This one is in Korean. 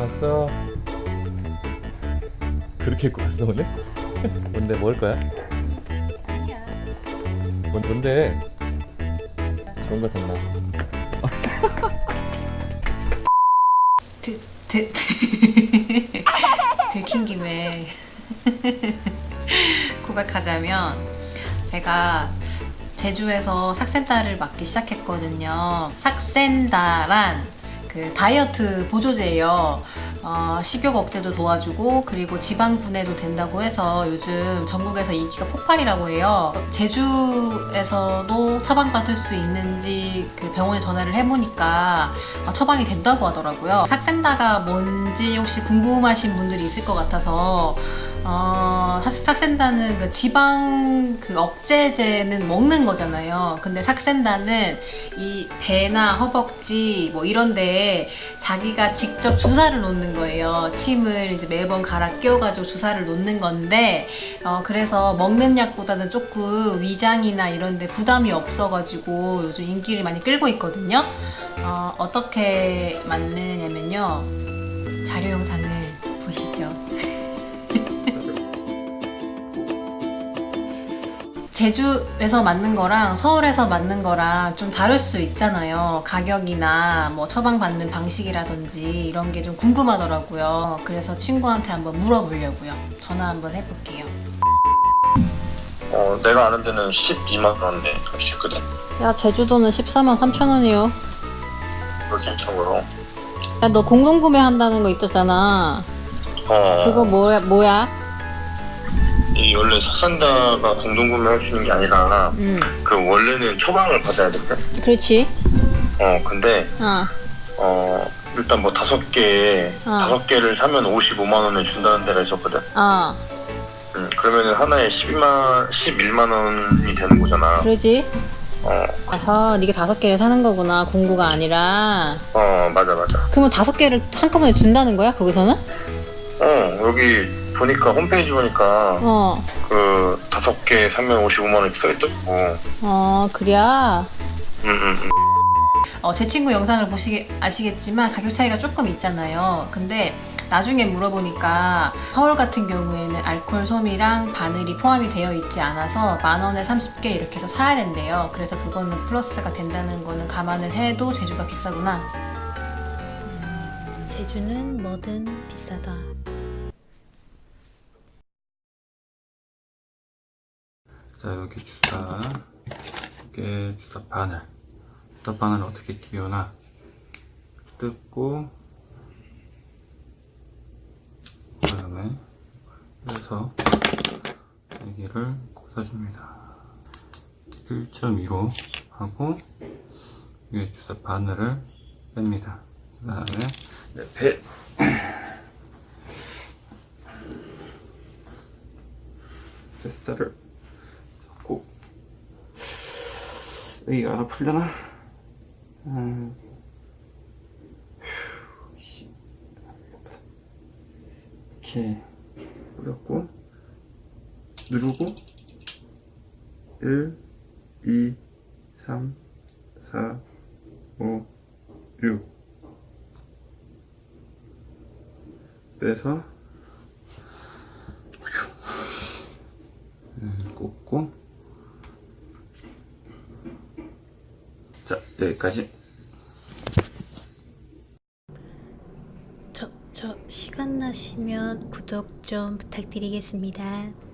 왔어. 그렇게 입고 왔어 오늘? 뭔데 먹을 거야? 뭔 뭔데? 좋은 거 샀나? 드, 드, 들킨 김에 고백하자면 제가 제주에서 삭센다를 맡기 시작했거든요. 삭센다란 그 다이어트 보조제예요. 어, 식욕 억제도 도와주고 그리고 지방 분해도 된다고 해서 요즘 전국에서 인기가 폭발이라고 해요. 제주에서도 처방받을 수 있는지 그 병원에 전화를 해보니까 어, 처방이 된다고 하더라고요. 삭센다가 뭔지 혹시 궁금하신 분들이 있을 것 같아서 어, 사실 삭센다는 그 지방 그 억제제는 먹는 거잖아요. 근데 삭센다는 이 배나 허벅지 뭐 이런 데에 자기가 직접 주사를 놓는 거예요. 침을 이제 매번 갈아 끼워가지고 주사를 놓는 건데, 어, 그래서 먹는 약보다는 조금 위장이나 이런 데 부담이 없어가지고 요즘 인기를 많이 끌고 있거든요. 어, 어떻게 맞느냐면요. 자료 영상을 제주에서 맞는 거랑 서울에서 맞는 거랑 좀 다를 수 있잖아요. 가격이나 뭐 처방받는 방식이라든지 이런 게 좀 궁금하더라고요. 그래서 친구한테 한번 물어보려고요. 전화 한번 해볼게요. 어, 내가 아는 데는 12만 원에 할 수 있거든. 야, 제주도는 14만 3천 원이요. 그렇게 참고로. 야, 너 공동구매 한다는 거 있었잖아. 어, 그거 뭐야, 뭐야? 이 원래 삭산다가 공동구매할 수 있는 게 아니라 응, 그 원래는 처방을 받아야 되거든. 그렇지. 어, 근데 어, 어 일단 뭐 다섯 개 어. 다섯 개를 사면 55만 원을 준다는 데가 있었거든. 어, 음, 그러면은 하나에 12만 11만 원이 되는 거잖아. 그러지. 어, 아하, 네가 다섯 개를 사는 거구나. 공구가 아니라. 어 맞아 맞아. 그러면 다섯 개를 한꺼번에 준다는 거야? 거기서는? 어 여기 보니까 홈페이지 보니까 어, 그 다섯 개 사면 55만 원이 써있더라고. 어, 그래야. 응응응. 어, 제 친구 영상을 보시게 아시겠지만 가격 차이가 조금 있잖아요. 근데 나중에 물어보니까 서울 같은 경우에는 알코올 솜이랑 바늘이 포함이 되어 있지 않아서 만 원에 30개 이렇게 해서 사야 된대요. 그래서 그거는 플러스가 된다는 거는 감안을 해도 제주가 비싸구나. 음, 제주는 뭐든 비싸다. 자 여기 주사 이게 주사 바늘. 주사 바늘을 어떻게 끼우나? 뜯고 그다음에 그래서 여기를 꽂아줍니다. 1.2로 하고 이게 주사 바늘을 뺍니다. 그 다음에 배 뱃살을 잡고 여기가 하나 풀려나? 음. 이렇게 뿌렸고 누르고 1, 2, 3, 4, 5, 6 빼서 음, 꽂고 자 여기까지 저, 저 시간 나시면 구독 좀 부탁드리겠습니다.